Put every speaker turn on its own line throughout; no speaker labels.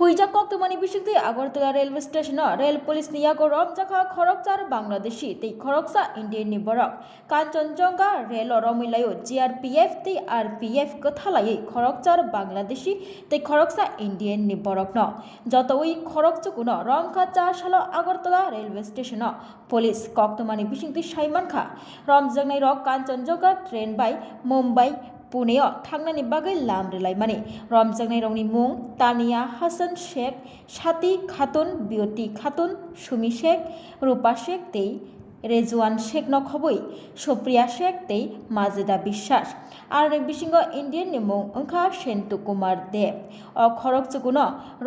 ಹುಯ್ಜಕ್ಕೋಕ್ ತುಮನಿ ಬಿಶಕ್ತಿ Agartala railway station rail police ನಿಯಾಗೋ ರಮ್ಜಾಕ খরকচার ಬಾಂಗ್ಲಾದೇಶಿ ತಿ ಖರಕ್ಸಾ ইন্ডিয়ান নিবরক কাঞ্চনজঙ্গা রেল রমিলায়ও জিআরপিএফ তি আরপিএফ কথালাই খরকচার বাংলাদেশি তে খরকসা ইন্ডিয়ান নিবরক ন। যত ওই খরকচকুন রমখা চা সাল আগরতলা রেলওয়ে স্টেশন, পুলিশ কক্তমানি বিশিংতি সাইমান খা। রমজংনাই রক কাঞ্চনজঙ্গা ট্রেন বাই, মুম্বাই पुणेयाव थांनायनि बागै लामरोलायमानि रमजांनाय रंनि मुं तानिया हासान शेख সাতি খাতুন বিয়তি খাতুন सुमि शेख রূপা শেখ তেই রেজওয়ান শেখ নখবই সুপ্রিয়া শেখ তেই মাজেদা বিশ্বাস আর বিসিংহ ইন্ডিয়ান নিমুং অংখা সেন্তু কুমার দেব অ খরক চুকুন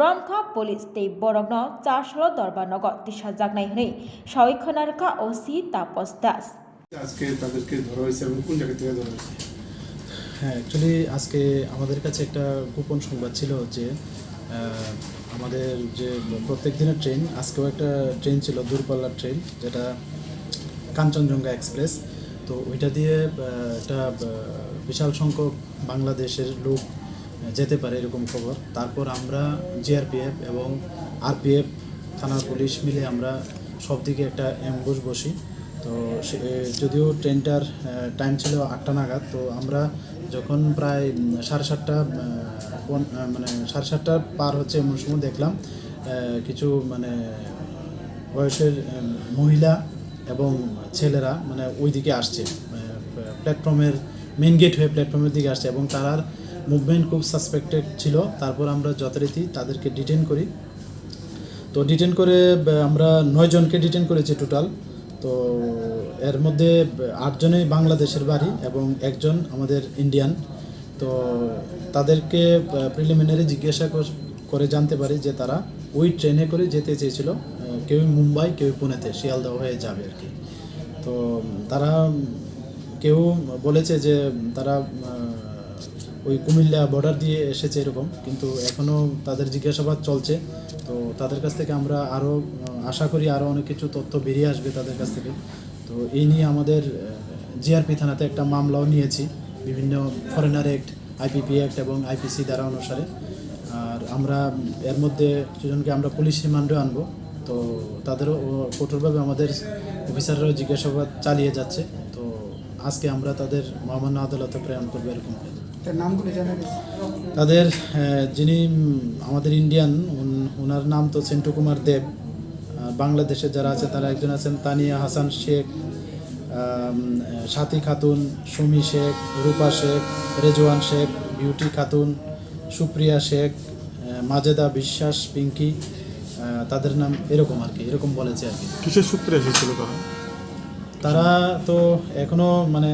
রমখা পুলিশ তেই বরগ্ন দরবার দরবানগ তিসা জাগনাই হই সৈখনারখা ওসি তাপস দাস
আজকে তাদেরকে ধরা হয়েছে এবং কোন জায়গা থেকে ধরা হয়েছে?
হ্যাঁ অ্যাকচুয়ালি আজকে আমাদের কাছে একটা গোপন সংবাদ ছিল যে আমাদের যে প্রত্যেক দিনের ট্রেন আজকেও একটা ট্রেন ছিল, দূরপাল্লার ট্রেন যেটা কাঞ্চনজঙ্ঘা এক্সপ্রেস তো ওইটা দিয়ে একটা বিশাল সংখ্যক বাংলাদেশের লোক যেতে পারে এরকম খবর। তারপর আমরা জিআরপিএফ এবং আরপিএফ থানার পুলিশ মিলে আমরা সব দিকে একটা অ্যাম্বুশ বসি। তো যদিও ট্রেনটার টাইম ছিল আটটা নাগাদ, তো আমরা যখন প্রায় সাড়ে সাতটা মানে সাড়ে সাতটা পার হচ্ছে এমন সময় দেখলাম কিছু মানে বয়সের মহিলা এবং ছেলেরা মানে ওই দিকে আসছে প্ল্যাটফর্মের মেন গেট হয়ে প্ল্যাটফর্মের দিকে আসছে এবং তার মুভমেন্ট খুব সাসপেক্টেড ছিল। তারপর আমরা যথারীতি তাদেরকে ডিটেন করি। তো ডিটেন করে আমরা নয় জনকে ডিটেন করেছি টোটাল তো এর মধ্যে আটজনেই বাংলাদেশের বাড়ি এবং একজন আমাদের ইন্ডিয়ান তো তাদেরকে প্রিলিমিনারি জিজ্ঞাসা কর- জানতে পারি যে তারা ওই ট্রেনে করে যেতে চেয়েছিল। কেউ মুম্বাই কেউ পুনেতে, শিয়ালদহ হয়ে যাবে আর কি। তো তারা, কেউ বলেছে যে তারা ওই কুমিল্লা বর্ডার দিয়ে এসেছে এরকম, কিন্তু এখনও তাদের জিজ্ঞাসাবাদ চলছে। তো তাদের কাছ থেকে আমরা আরও আশা করি আরও অনেক কিছু তথ্য বেরিয়ে আসবে তাদের কাছ থেকে। তো এই নিয়ে আমাদের জিআরপি থানাতে একটা মামলাও নিয়েছি, বিভিন্ন ফরেনার অ্যাক্ট আইপিপি অ্যাক্ট এবং আইপিসি দ্বারা অনুসারে। আর আমরা এর মধ্যে দুজনকে আমরা পুলিশ রিমান্ডে আনব। তো তাদেরও কঠোরভাবে আমাদের অফিসাররাও জিজ্ঞাসাবাদ চালিয়ে যাচ্ছে। তো আজকে আমরা তাদের মহামান্য আদালতে প্রেরণ করব এরকম তাদের যিনি আমাদের ইন্ডিয়ান ওনার নাম তো সেন্টু কুমার দেব। আর বাংলাদেশে যারা আছে তারা একজন আছেন তানিয়া হাসান শেখ সাথী খাতুন সুমি শেখ রূপা শেখ রেজওয়ান শেখ বিউটি খাতুন সুপ্রিয়া শেখ মাজেদা বিশ্বাস পিঙ্কি তাদের নাম এরকম আর কি এরকম বলেছে আর কি।
কিসের সূত্রে এসেছিল তারা?
তারা তো এখনও মানে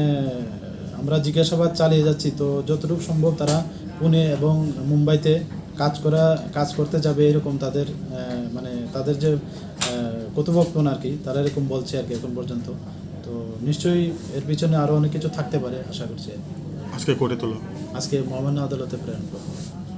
আমরা জিজ্ঞাসাবাদ চালিয়ে যাচ্ছি। তো যতটুকু সম্ভব তারা পুনে এবং মুম্বাইতে কাজ করা কাজ করতে যাবে এরকম তাদের মানে তাদের যে কর্তৃপক্ষ আর কি তারা এরকম বলছে আর কি এখন পর্যন্ত। তো নিশ্চয়ই এর পিছনে আরও অনেক কিছু থাকতে পারে আশা করছি
আজকে করে তোলা।
আজকে মহামান্য আদালতে প্রেরণ করব।